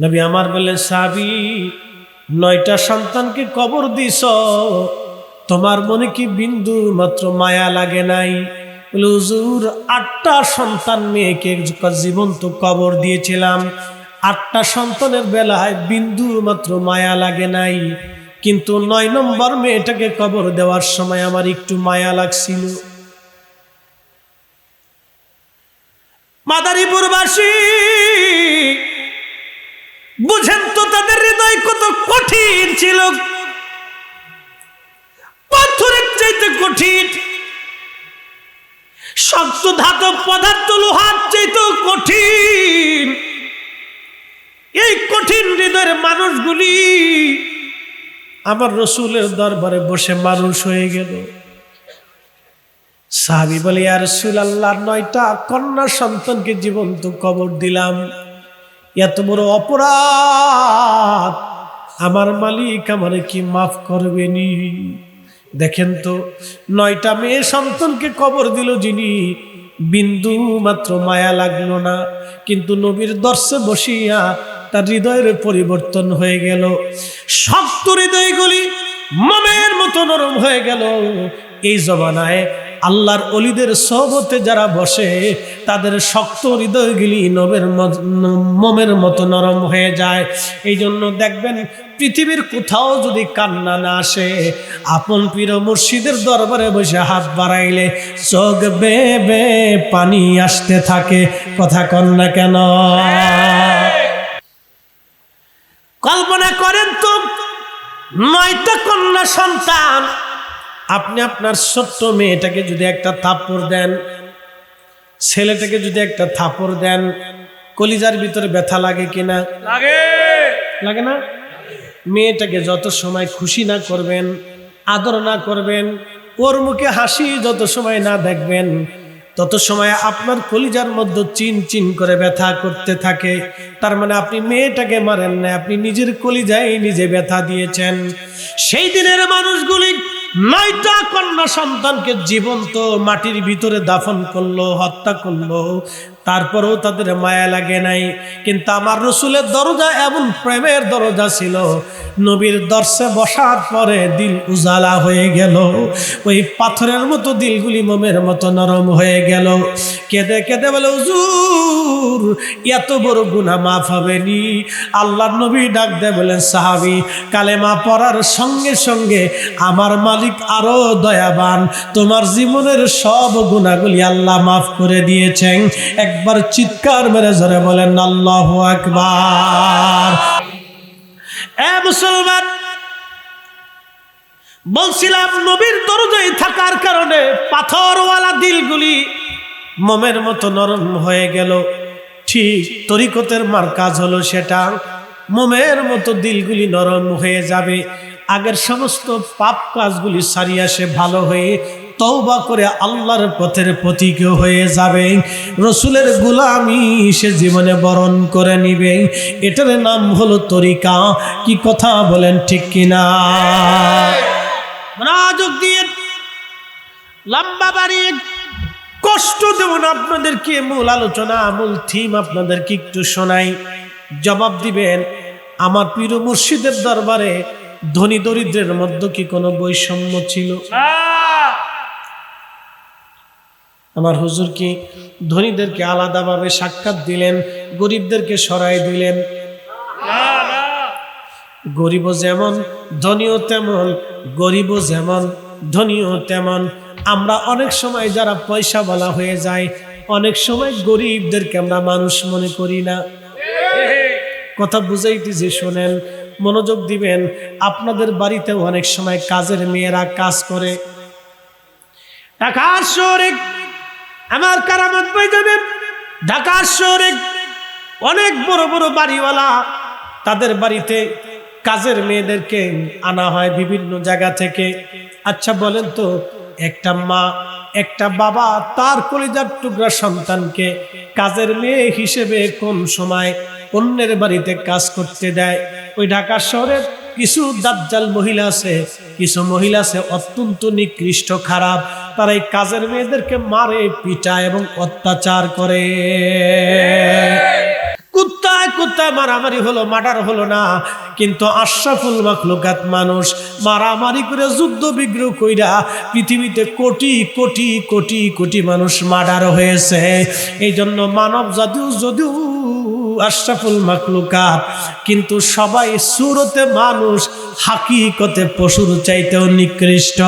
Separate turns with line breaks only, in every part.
নবী আমার বলে, সাবি, নয়টা সন্তানকে কবর দিস তোমার মনে কি বিন্দু মাত্র মায়া লাগে নাই? হুজুর, আটটা সন্তান মেয়েকে জীবন্ত কবর দিয়েছিলাম। আটটা সন্তানের বেলায় বিন্দু মাত্র মায়া লাগে নাই। কিন্তু নয় নম্বর মেয়েটাকে কবর দেওয়ার সময় আমার একটু মায়া লাগছিল। মাদারীপুরবাসী বুঝেন তো তাদের হৃদয় কত কঠিন ছিল। পাথরের চাইতে কঠিন। শক্ত ধাতব পদার্থ লোহার চাইতে কঠিন। এই কঠিন হৃদয়ের মানুষগুলি আমার রসুলের দরবারে বসে মানুষ হয়ে গেল। সাহাবি বলে আর রসুল আল্লাহর নয়টা কন্যা সন্তানকে জীবন্ত কবর দিলাম। এত বড় অপরাধ। আমার মালিক আমারে কি মাফ করবেনি? দেখেন তো, নয়টা মেয়ে সন্তানকে কবর দিল যিনি, বিন্দু মাত্র মায়া লাগল না। কিন্তু নবীর দর্শে বসিয়া তার হৃদয়ের পরিবর্তন হয়ে গেল। শক্ত হৃদয়গুলি মমের মতো নরম হয়ে গেল। এই জমানায় আল্লাহর অলিদের সহবতে যারা বসে, তাদের শক্ত হৃদয়গুলি নবের মোমের মতো নরম হয়ে যায়। এই জন্য দেখবেন পৃথিবীর কোথাও যদি কান্না না আসে, আপন পীর মুর্শিদের দরবারে বসে হাত বাড়াইলে চোখ বে বে পানি আসতে থাকে। কথা কন্যা কেন? কল্পনা করেন তো নয়টা কন্যা সন্তান আপনি আপনার ছোট্ট মেয়েটাকে যদি একটা থাপ্পড় দেন ছেলেটাকে যদি একটা থাপ্পড় দেন কলিজার ভিতরে ব্যথা লাগে কিনা?
লাগে।
লাগে না? মেয়েটাকে যত সময় খুশি না করবেন আদর না করবেন ওর মুখে হাসি যত সময় না দেখবেন তত সময় আপনার কলিজার মধ্যে চিন চিন করে ব্যথা করতে থাকে। তার মানে আপনি মেয়েটাকে মারেন না আপনি নিজের কলিজায় নিজে ব্যথা দিয়েছেন। সেই দিনের মানুষগুলি নয়টা কন্যা সন্তানকে জীবন্ত মাটির ভিতরে দাফন করল হত্যা করল তারপরেও তাদের মায়া লাগে নাই। কিন্তু আমার রসুলের দরজা এমন প্রেমের দরজা ছিল। নবীর দর্শে বসার পরে দিল উজালা হয়ে গেল। ওই পাথরের মতো দিলগুলি মোমের মতো নরম হয়ে গেল। কেঁদে কেঁদে বলে উজুর এত বড় গুণা মাফ হবেনি। আল্লাহ নবী ডাক দেয় বলেন সাহাবি, কালেমা পড়ার সঙ্গে সঙ্গে আমার মালিক আরও দয়াবান। তোমার জীবনের সব গুণাগুলি আল্লাহ মাফ করে দিয়েছেন। একবার চিৎকার মেরে ধরে বলেন, আল্লাহ একবার এ মুসলমান, বলছিলাম, নবীর দরজায় থাকার কারণে পাথরওয়ালা দিলগুলি মোমের মতো নরম হয়ে গেল। ঠিক তরিকতের মার কাজ হলো সেটা, মোমের মতো দিলগুলি নরম হয়ে যাবে। আগের সমস্ত পাপ কাজগুলি সারিয়ে আসে ভালো হয়ে তৌবা করে আল্লাহর পথের প্রতীক হয়ে যাবে। রসুলের গুলামি সে জীবনে বরণ করে নিবে। এটার নাম হলো তরিকা। কি কথা বলেন ঠিক কিনা? মনোযোগ দিয়ে লম্বা বাড়িয়ে কষ্ট দেবেন আপনাদেরকে মূল আলোচনা, মূল থিম আপনাদেরকে একটু শোনাই। জবাব দিবেন, আমার পীর মুর্শিদের দরবারে ধনী দরিদ্রের মধ্যে কি কোনো বৈষম্য ছিল?
না
আমার হুজুর কি ধনীদেরকে আলাদাভাবে সাক্ষাৎ দিলেন, গরিবদেরকে সরাই দিলেন। গরিবও যেমন, ধনীও তেমন, গরিবও যেমন, ধনীও তেমন। আমরা অনেক সময় যারা পয়সা বলা হয়ে যায় অনেক সময় গরিবদেরকে আমরা মানুষ মনে করি না। কথা বুঝাইতেছি, শোনেন, মনোযোগ দিবেন। আপনাদের বাড়িতেও অনেক সময় কাজের মেয়েরা কাজ করে। শহরে আমার কারামত যাবেন। ঢাকার শহরে অনেক বড় বড় বাড়িওয়ালা, তাদের বাড়িতে কাজের মেয়েদেরকে আনা হয় বিভিন্ন জায়গা থেকে। আচ্ছা বলেন তো, একটা মা, একটা বাবা, তার কলিজার টুকরা সন্তানকে কাজের মেয়ে হিসেবে কোন সময় অন্যের বাড়িতে কাজ করতে দেয়? ওই ঢাকা শহরের কিছু দাজ্জাল মহিলা আছে, কিছু মহিলা আছে অত্যন্ত নিকৃষ্ট, খারাপ। তারা এই কাজের মেয়েদেরকে মারে, পিটায় এবং অত্যাচার করে। কুত্তায় কোথায় মারামারি হলো, মার্ডার হলো না। কিন্তু আশরাফুল মাখলুকাত মানুষ মারামারি করে, যুদ্ধ বিগ্রহ কইরা পৃথিবীতে কোটি কোটি কোটি কোটি মানুষ মার্ডার হয়েছে। এই জন্য মানব জাতিও যদিও আশরাফুল মাখলুকাত। কিন্তু সবাই সুরতে মানুষ, হাকিকতে পশুর চাইতেও নিকৃষ্ট।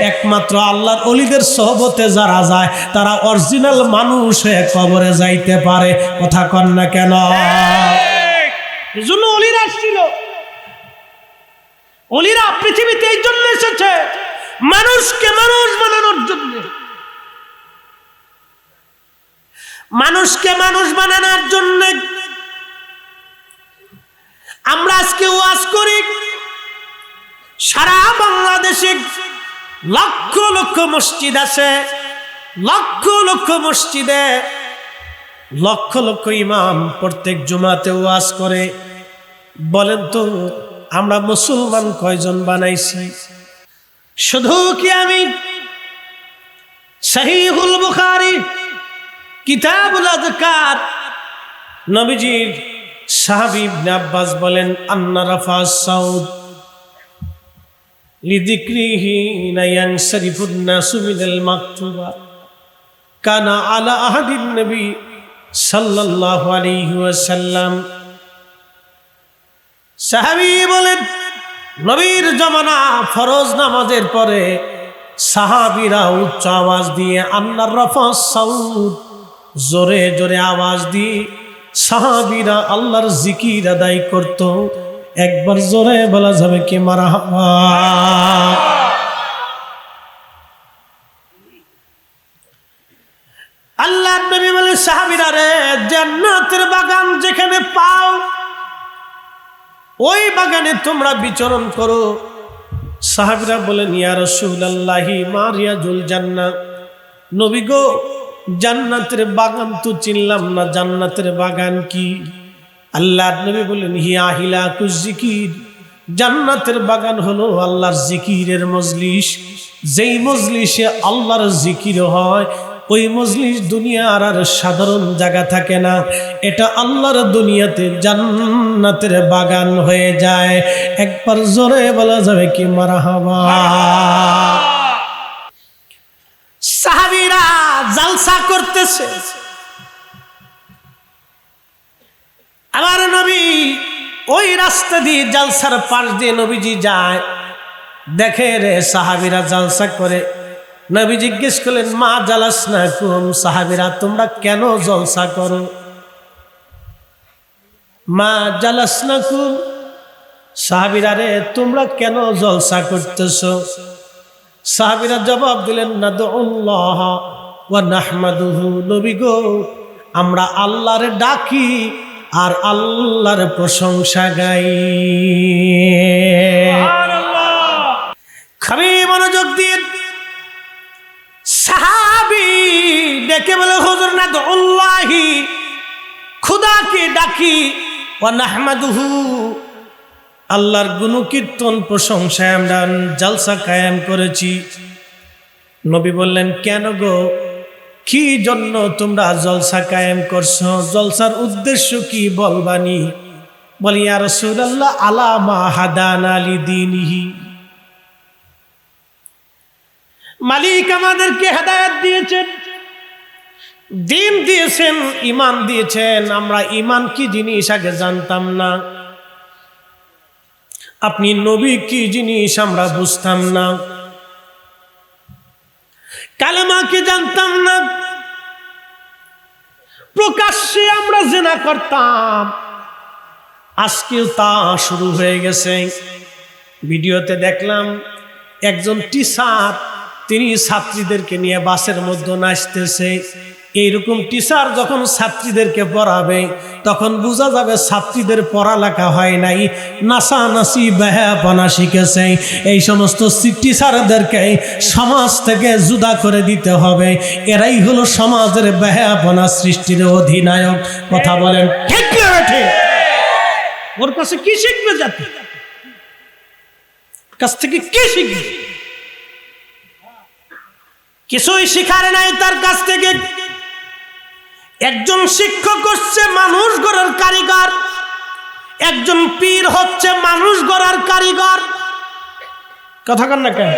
একমাত্র আল্লাহর অলিদের সহবতে যারা যায়, তারা অরিজিনাল মানুষ হয়ে কবরে যাইতে পারে। কথা কন না কেন? এই জন্য অলিরা আসছিল। অলিরা পৃথিবীতে এই জন্য এসেছে। মানুষকে মানুষ বানানোর জন্য। মানুষকে মানুষ বানানোর জন্য আমরা আজকে ওয়াজ করি, সারা বাংলাদেশে লক্ষ লক্ষ মসজিদ আছে, লক্ষ লক্ষ মসজিদে লক্ষ লক্ষ ইমাম প্রত্যেক জুমাতে ওয়াজ করে। বলেন তো, আমরা মুসলমান কয়জন বানাইছি? শুধু কি আমি? সহিহুল বুখারী, কিতাবুল আযকার, নবীজির সাহাবী ইবনে আব্বাস বলেন, আন্না রাফা সাউদ কানা আলা আহাদিন নবী সাল্লাল্লাহু আলাইহি ওয়াসাল্লাম। সাহাবী বলেন, নবীর জমানা ফরজ নামাজের পরে সাহাবীরা উচ্চ আওয়াজ দিয়ে আন্নার রফা সাউদ, জোরে জোরে আওয়াজ দিয়ে সাহাবীরা আল্লাহর জিকির আদায় করত। একবার জোরে বলা যাবে কি মারা আল্লাহ নবী বলে, সাহাবীরা রে, জান্নাতের বাগান যেখানে পাও, ওই বাগানে তোমরা বিচরণ করো। সাহাবিরা বলেন, ইয়া রসুল্লাহি মারিয়া জুল জান্নাত নবী গো জান্নাতের বাগান তো চিনলাম না, জান্নাতের বাগান কি? আল্লাহ নবী বলেন, হিয়া হিলা কুজিকির জান্নাতের বাগান হলো আল্লাহর জিকিরের মজলিস। যেই মজলিসে আল্লাহর জিকির হয়, ওই মজলিস দুনিয়ার আর সাধারণ জায়গা থাকে না। এটা আল্লাহর দুনিয়াতে জান্নাতের বাগান হয়ে যায়। একবার জোরে বলা যাবে কি মারা হবা সাহাবিরা জালসা করতেছে। আমার নবী ওই রাস্তা দিয়ে জালসার পাশ দিয়ে নবীজি যায়। দেখে রে সাহাবিরা জালসা করে। নবী জিজ্ঞেস করলেন, মা জালাস না কুম সাহাবিরা, তোমরা কেন জলসা করো? মা জালাস না কুম সাহাবিরা রে, তোমরা কেন জলসা করতেছ? সাহাবিরা জবাব দিলেন না দোল্লাহ ওয়া নাহমাদুহু গো, আমরা আল্লাহর ডাকি আর আল্লাহর প্রশংসা গাই। খাবি মনোযোগ দিয়ে সাহাবি ডেকে বলে, হুজুর না দোল্লাহি খুদাকে ডাকি। ও নাহমাদুহু, আল্লাহর গুণকীর্তন প্রশংসায় আমরা জালসা কায়েম করেছি। নবী বললেন, কেন গো? কি জন্য তোমরা জলসা কায়েম করছ? জলসার উদ্দেশ্য কি বলবানি? বলি আর রসুল্লাহ আলামা হাদান আলী দিনহি মালিক আমাদেরকে হেদায়ত দিয়েছেন, দিন দিয়েছেন ইমান দিয়েছেন। আমরা ইমান কি জিনিস আগে জানতাম না। আপনি নবী কি জিনিস আমরা বুঝতাম না। কালেমা কি জানতাম না। প্রকাশ্যে আমরা জেনা করতাম। আজকেও তা শুরু হয়ে গেছে। ভিডিওতে দেখলাম একজন টিচার, তিনি ছাত্রীদেরকে নিয়ে বাসের মধ্যে নাচতেছে। এইরকম টিচার যখন ছাত্রীদেরকে পড়াবে, তখন বোঝা যাবে ছাত্রীদের পড়ালেখা হয় নাই। নাচানাচি বেহাপনা শিখেছে। এই সমস্ত টিচারদেরকে সমাজ থেকে জুদা করে দিতে হবে। এরাই হলো সমাজের বেহাপনা সৃষ্টির অধিনায়ক। কথা বলেন। ঠিক? ওর কাছে কি শিখবে জাতি? কাছ থেকে কি শিখবে? কিছুই শিখার নাই তার কাছ থেকে। একজন শিক্ষক হচ্ছে মানুষ গড়ার কারিগর। একজন পীর হচ্ছে মানুষ গড়ার কারিগর। কথা কন না কেন?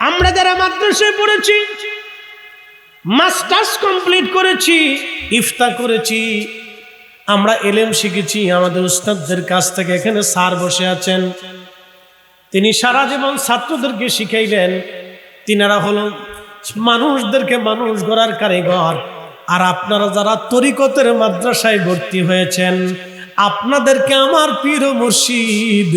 আমরা যারা মাদ্রাসায় পড়েছি, মাস্টার্স কমপ্লিট করেছি ইফতা করেছি, আমরা এলেম শিখেছি, আমাদের উস্তাদদের কাছ থেকে এখানে স্যার বসে আছেন। তিনি সারা জীবন ছাত্রদেরকে শিখাইলেন। তিনারা হলো মানুষদেরকে মানুষ গড়ার কারিগর। আর আপনারা যারা তরিকতের মাদ্রাসায় ভর্তি হয়েছেন আপনাদেরকে আমার পীর মুর্শিদ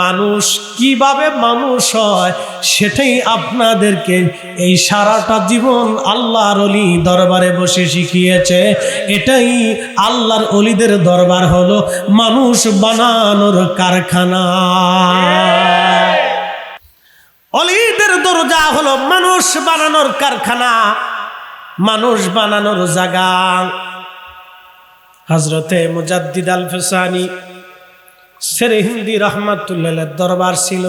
মানুষ কীভাবে মানুষ হয় সেটাই আপনাদেরকে এই সারাটা জীবন আল্লাহর অলি দরবারে বসে শিখিয়েছে। এটাই আল্লাহর অলিদের দরবার হলো মানুষ বানানোর কারখানা। অলিদের দরজা হলো মানুষ বানানোর কারখানা, মানুষ বানানোর জায়গা। হজরতে মুজাদ্দিদ আল ফেসানি সেরে হিন্দি রহমাতুল্লাহ দরবার ছিল।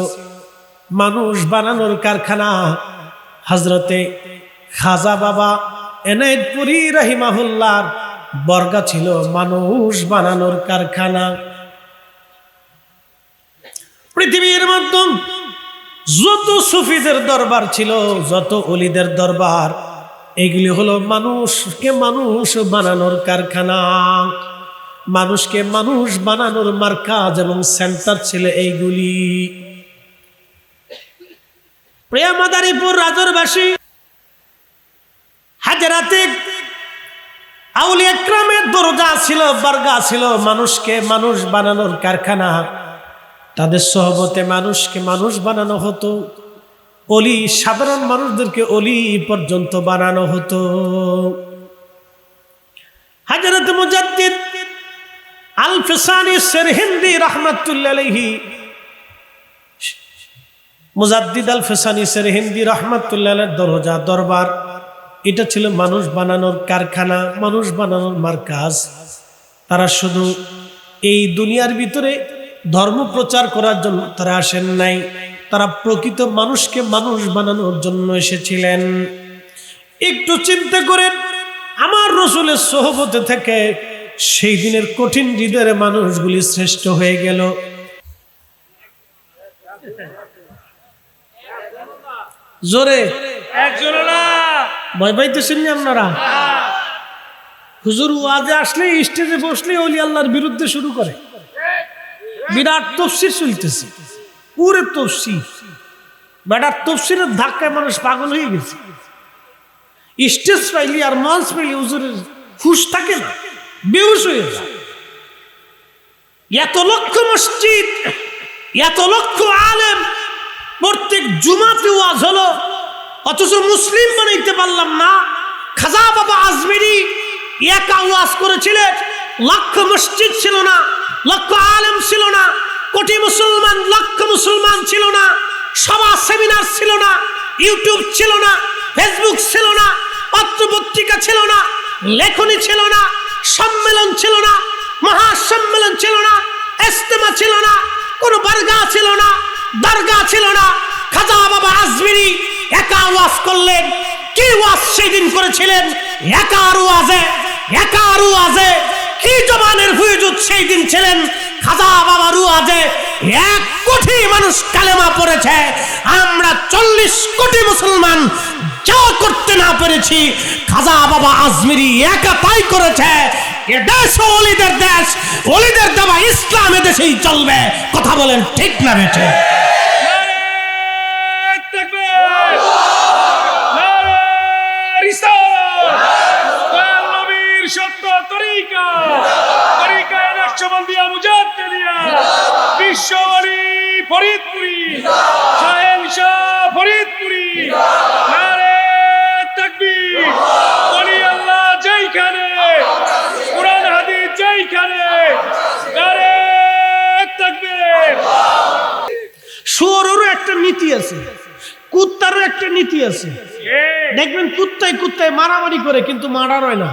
মানুষ বানানোর কারখানা হজরতে খাজা বাবা এনায়তপুরি রহিমাহুল্লার বর্গা ছিল মানুষ বানানোর কারখানা। পৃথিবীর মাধ্যম যত সুফিদের দরবার ছিল, যত অলিদের দরবার, এগুলি হলো মানুষকে মানুষ বানানোর কারখানা। মানুষকে মানুষ বানানোর মার্কাজ এবং সেন্টার ছিল এইগুলি। প্রিয়ামাদারীপুর রাজরবাসী, হাজারাতে আউলি একরামের দরজা ছিল, বার্গা ছিল, মানুষকে মানুষ বানানোর কারখানা। তাদের সহবতে মানুষকে মানুষ বানানো হতো। অলি, সাধারণ মানুষদেরকে অলি পর্যন্ত বানানো হতো। হাজারত মুজাদ্দিদ আল ফিসানি সেরহিন্দি রহমাতুল্লাহি মুজাদ্দিদ আল ফিসানি সেরহিন্দি রহমাতুল্লাহ দরজা, দরবার, এটা ছিল মানুষ বানানোর কারখানা, মানুষ বানানোর মার্কাজ। তারা শুধু এই দুনিয়ার ভিতরে ধর্ম প্রচার করার জন্য তারা আসেন নাই। তারা প্রকৃত মানুষকে মানুষ বানানোর জন্য এসেছিলেন। একটু চিন্তা করেন, আমার রসুলের সহবতে থেকে সেই দিনের কঠিন হৃদয়ের মানুষগুলি শ্রেষ্ঠ হয়ে গেল। জোরে। ভয় পাইতেছেন নি আপনারা? হুজুর ওয়াজে আসলে, স্টেজে বসলে অলি আল্লাহর বিরুদ্ধে শুরু করে। বিরাট তফসির চলতেছে। পুরে তফসির। বেটার তফসিরের ধাক্কায় মানুষ পাগল হয়ে গেছে। স্টেজ পাইলি আর মঞ্চ পাইলি হুজুরের হুশ থাকে না, বেহুশ হয়ে যায়। এত লক্ষ মসজিদ, এত লক্ষ আলেম, প্রত্যেক জুমাতে ওয়াজ হলো, অথচ মুসলিম বানাইতে পারলাম না। খাজা বাবা আজমেরি একা ওয়াজ করেছিলেন লক্ষ মসজিদ ছিল না লক্ষ আলেম ছিল না কোটি মুসলমান লক্ষ মুসলমান ছিল না সভা সেমিনার ছিল না ইউটিউব ছিল না ফেসবুক ছিল না পত্রপত্রিকা ছিল না লেখনী ছিল না সম্মেলন ছিল না মহাসম্মেলন ছিল না ইস্তেমা ছিল না কোনো বারগা ছিল না দরগা ছিল না খাজা বাবা আজমিরি একা ওয়াজ করলেন কি ওয়াজ সেদিন করেছিলেন একা আরু আজে একা আরু আজে কি জমানের হুজুর সেই দিন ছিলেন? খাজা বাবা রুয়াজে এক কোটি মানুষ কালেমা পড়েছে, আমরা চল্লিশ কোটি মুসলমান যা করতে না পেরেছি, খাজা বাবা আজমিরি একা তাই করেছে। এ দেশ অলিদের দেশ, অলিদের দেওয়া ইসলাম দেশেই চলবে। কথা বলেন ঠিক না বেঠে।
নকশবন্দিয়া মুজাদ্দিদিয়া বিশ্ববাড়ি ফরিদপুরি। শাহেনশাহ ফরিদপুরি। নারে তাকবীর। ওলি আল্লাহ যেইখানে কোরআন হাদিস যেইখানে নারে তাকবীর।
শুয়োরেরও একটা নীতি আছে কুত্তারও একটা নীতি আছে। দেখবেন কুত্তায় কুত্তায় মারামারি করে কিন্তু মারার হয় না।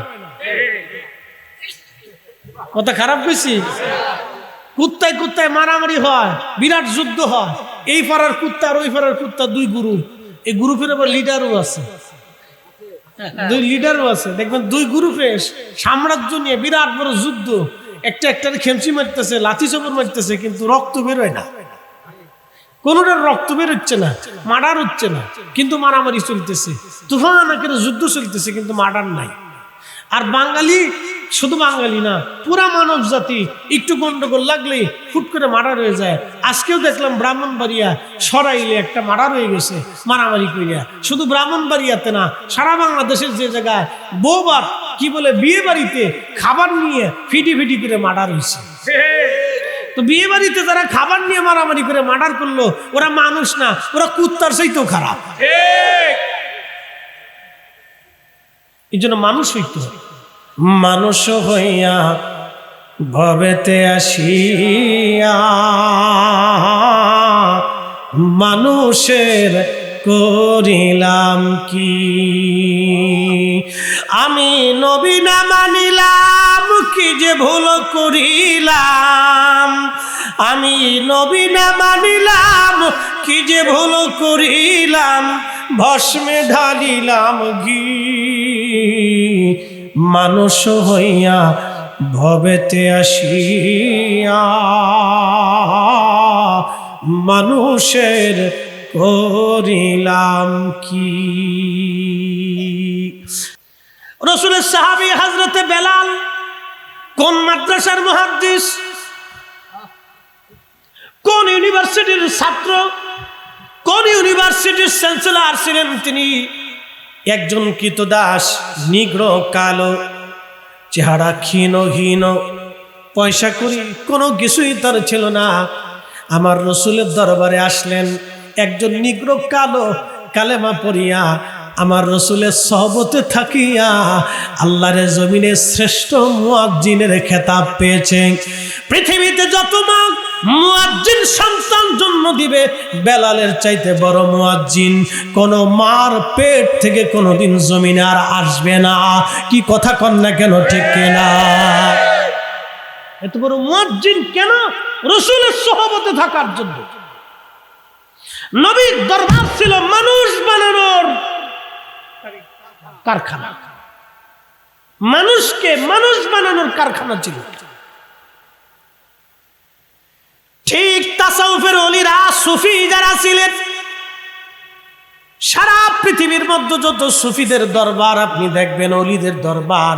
কথা খারাপ কইছি? কুত্তায় কুত্তায় মারামারি হয়, বিরাট যুদ্ধ হয়। এই পাড়ার কুত্তা আর ওই পাড়ার কুত্তা দুই গ্রুপ এই গ্রুপের আবার লিডারও আছে। দুই লিডারও আছে। দেখবেন দুই গ্রুপে সাম্রাজ্য নিয়ে বিরাট বড় যুদ্ধ। একটা একটা খেমচি মারতেছে, লাথি চবর মারতেছে, কিন্তু রক্ত বেরোয় না। কোনোটার রক্ত বের হচ্ছে না, মার্ডার হচ্ছে না, কিন্তু মারামারি চলতেছে। তুফান যুদ্ধ চলতেছে, কিন্তু মার্ডার নাই। আর বাঙালি শুধু বাঙালি না পুরা মানব জাতি একটু গন্ডগোল লাগলে ফুট করে মার্ডার হয়ে যায়। আজকেও দেখলাম ব্রাহ্মণবাড়িয়া সরাইলে একটা মার্ডার হয়ে গেছে মারামারি করিয়া শুধু ব্রাহ্মণবাড়িয়াতে না সারা বাংলাদেশের যে জায়গায় বউ বাপ কি বলে বিয়ে বাড়িতে খাবার নিয়ে ফিটি ফিটি করে মার্ডার হয়েছে। তো বিয়ে বাড়িতে যারা খাবার নিয়ে মারামারি করে মার্ডার করল ওরা মানুষ না ওরা কুত্তার চাইতেও খারাপ। এই জন্য মানুষ হইতে হবে। মানুষ হইয়া ভবেতে আসিয়া, মানুষের করিলাম কি? আমি নবী না মানিলাম, কি যে ভুল করিলাম? আমি নবী না মানিলাম, কি যে ভুল করিলাম? ভস্মে ঢালিলাম ঘি। মানুষ হইয়া ভবেতে আসিয়া, মানুষের করিলাম কি? রসুলের সাহাবি হাজরতে বেলাল কোন মাদ্রাসার মহাদ্দিস? কোন ইউনিভার্সিটির ছাত্র? কোন ইউনিভার্সিটির চ্যান্সেলর ছিলেন তিনি? একজন কৃতদাস নিগ্র কালো, চেহারা ক্ষীণহীন পয়সা করি কোনো কিছুই তার ছিল না। আমার রসুলের দরবারে আসলেন, একজন নিগ্র কালো, কালেমা পড়িয়া আমার রসুলের সহবতে থাকিয়া আল্লাহরে জমিনে শ্রেষ্ঠ মুয়াজ্জিনের খেতাব পেয়েছে। পৃথিবীতে যত মা মুয়াজ্জিন সন্তান জন্ম দিবে। বেলালের চাইতে বড় মুয়াজ্জিন। কোন মার পেট থেকে কোনোদিন জমিনে আর আসবে না। কি কথা কন না কেন, ঠিক কিনা? এত বড় মুয়াজ্জিন কেন রসুলের সহবতে থাকার জন্য? নবীর দরবার ছিল মানুষ বানানোর কারখানা। মানুষকে মানুষ বানানোর কারখানা ছিল। ঠিক তাসাউফের অলিরা সুফি যারা ছিলেন, সারা পৃথিবীর মধ্যে যত সুফিদের দরবার, আপনি দেখবেন অলিদের দরবার,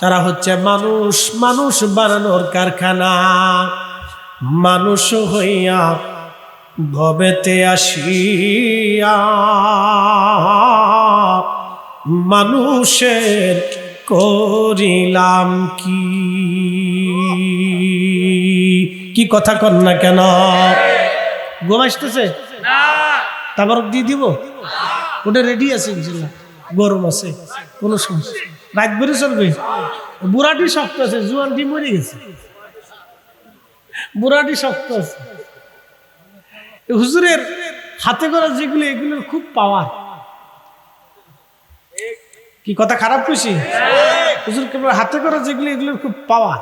তারা হচ্ছে মানুষ মানুষ বানানোর কারখানা। মানুষ হইয়া ভবেতে আসিয়া, মানুষের করিলাম কি? কি কথা কর না কেন? ঘুম আসতেছে? তারপর দিয়ে দিব? ওটা রেডি আছে ইনশাল্লাহ। গরম আছে কোনো সমস্যা রাত বেড়ে চলবে? বুড়াটি শক্ত আছে জুয়ানটি মরে গেছে। বুড়াটি শক্ত আছে। হুজুরের হাতে করা যেগুলো এগুলোর খুব পাওয়ার কি কথা খারাপ খুশি হুজুর কেবল হাতে করা যেগুলো এগুলোর খুব পাওয়ার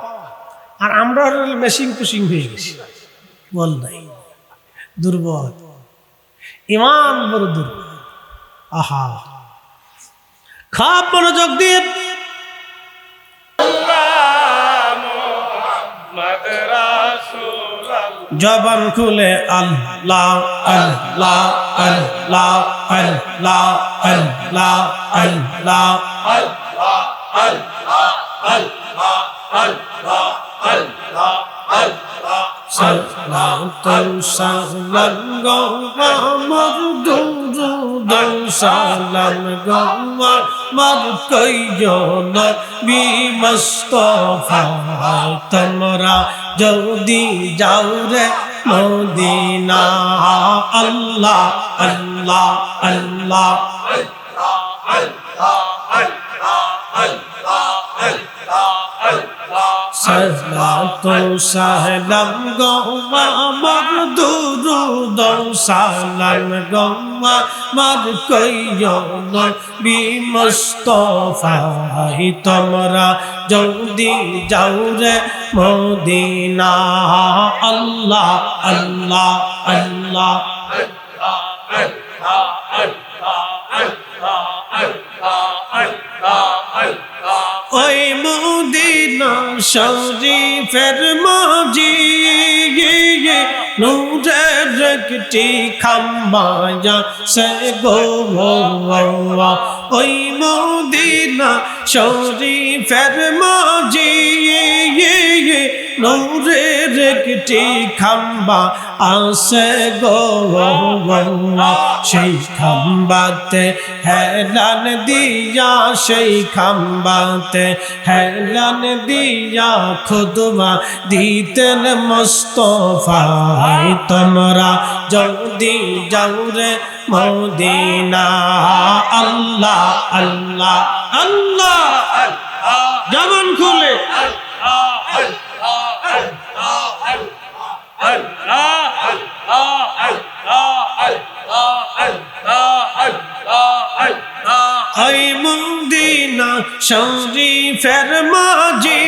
আর আমরা মেশিন কুশিং হয়ে গেছি। বল নাই। দুর্বল। ইমান বড় দুর্বল। আহা। খাপ মনোযোগ দিয়ে। জবান খুলে আল্লাহ আল্লাহ। সালাম সালাম আমার দুরুদ সালাম গো আমার কইজন বিমস্তফা তোমরা যদি যাও রে মদিনা আল্লাহ আল্লাহ আল্লাহ সালাতু সালাম গো আমার দুরুদ সালাম গো আমার কইয়ন বিমস্তফাই তোমরা জলদি যাও রে মদিনা। আল্লাহ আল্লাহ আল্লাহ। শরীফের মাঝি নূরের একটি খাম্বায়া সে গো ওই মদিনা শরীফের মাঝি নূরের একটি খাম্বা আসে গো সেই খাম্বাতে হেলান দিয়া, সেই খাম্বাতে হেলান দিয়া খুদবা দিতেন মোস্তফাই তোমরা জলদি যাও রে মদিনা। আল্লাহ আল্লাহ আল্লাহ জবান খুলে। ওই শরীফের মাঝি।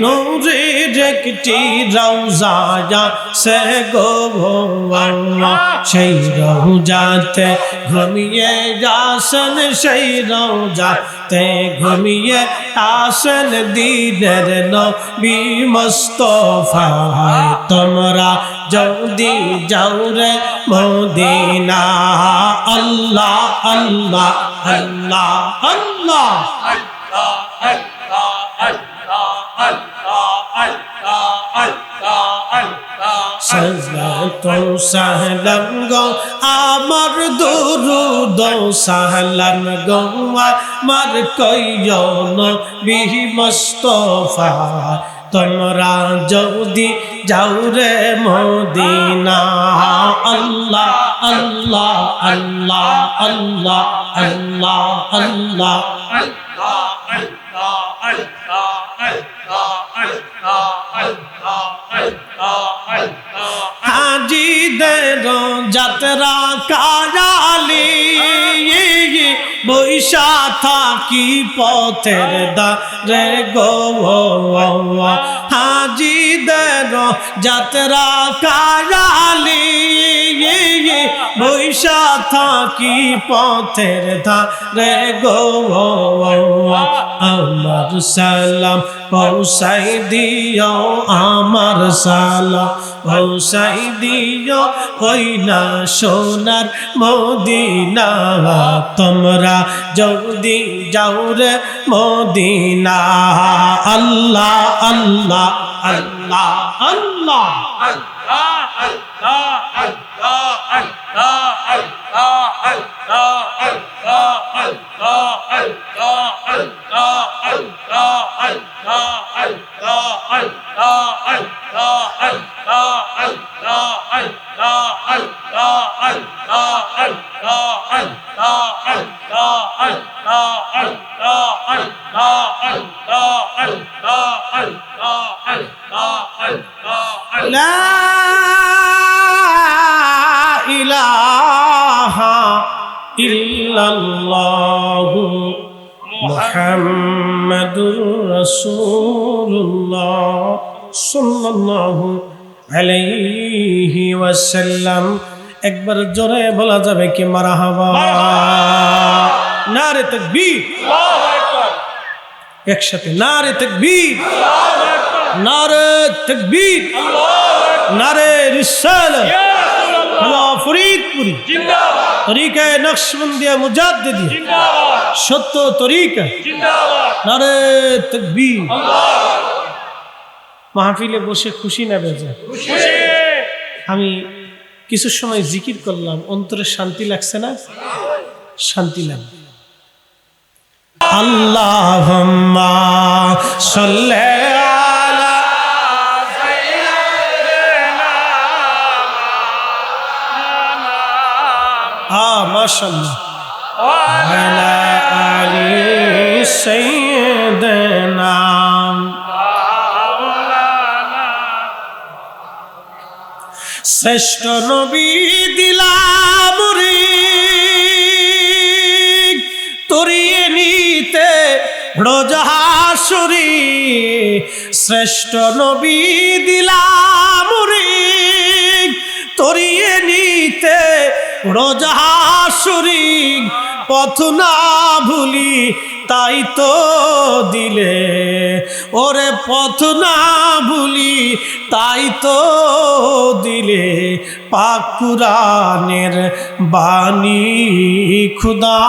নূরের একটি রওজা সে গো সেই রওজাতে ঘুমিয়ে যাসন, সেই রওজাতে ঘুমিয়ে আসন দিনের নবী মুস্তফায় তোমরা জলদি যাও রে মদিনা, আল্লাহ আল্লাহ আল্লাহ আল্লাহ। সজলত সাহলাম গো আমার দুরুদ সাহলাম গো আমার কয়ন বিহি মুস্তফা তোমরা যদি যাও রে মদিনা আল্লাহ আল্লাহ আল্লাহ আল্লাহ আল্লাহ আল্লাহ হাজিদের যাত্রা কাজালি বৈশা থাকি পথের দারে গো হাজিদের যাত্রা কাজালি বৈশা থাকি পথের ধারে গো আমার সালাম পৌঁছাই দিও আমার সালাম পৌঁছাই দিও হইলা সোনার মদিনা, তোমরা জলদি যাও রে মদিনা। আল্লাহ আল্লাহ আল্লাহ আল্লাহ। لا ওয়াসাল্লাম একবার জোরে বলা যাবে কি মারাহাবা না রে তকবীর। একসাথে না রে তকবীর। না রে তকবীর না রে রিসাল ফরিদপুরি। তরিকায় নকশবন্দিয়া মুজাদ্দিদি। সত্য তরিকা। না রে তকবীর। মাহফিলে বসে খুশি না বেজে আমি কিছু সময় জিকির করলাম অন্তরে শান্তি লাগছে না? শান্তি লাগবে আল্লাহ মাশাল্লাহ আলী সৈদনা শ্রেষ্ঠ নবী দিলাম তরিয়ে নিতে রোজাহাসুরি শ্রেষ্ঠ নবী দিলাম তরিয়ে নিতে রোজাহাসুরি পথ না ভুলি তাই তো দিলে। ওরে পথ না ভুলি তাই তো দিলে। পাকুরানের বাণী খুদা,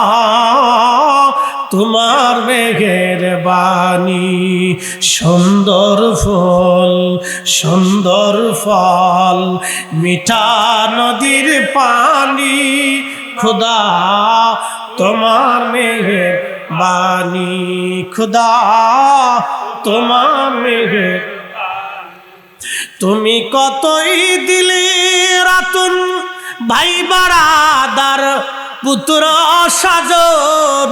তোমার মেঘের বাণী। সুন্দর ফল সুন্দর ফল, মিঠা নদীর পানি। খুদা, তোমার মেঘের বাণী খুদা, তোমার তুমি কতই দিলে রাতুন ভাই বারাদার পুত্র সাজন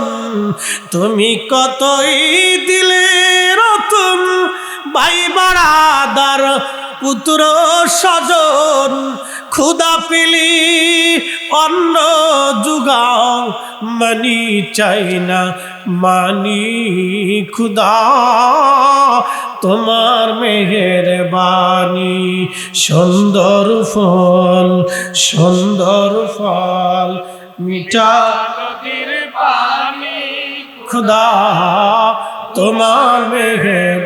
তুমি কতই দিলে রতন ভাই বারাদার পুত্র স্বজন ক্ষুদা পিলি অন্ন যুগাও, মানি চাই না, মানি ক্ষুদা। তোমার মেহের বাণী সুন্দর ফল সুন্দর ফল, মিঠা
নদীর
খুদা তোমার মেহের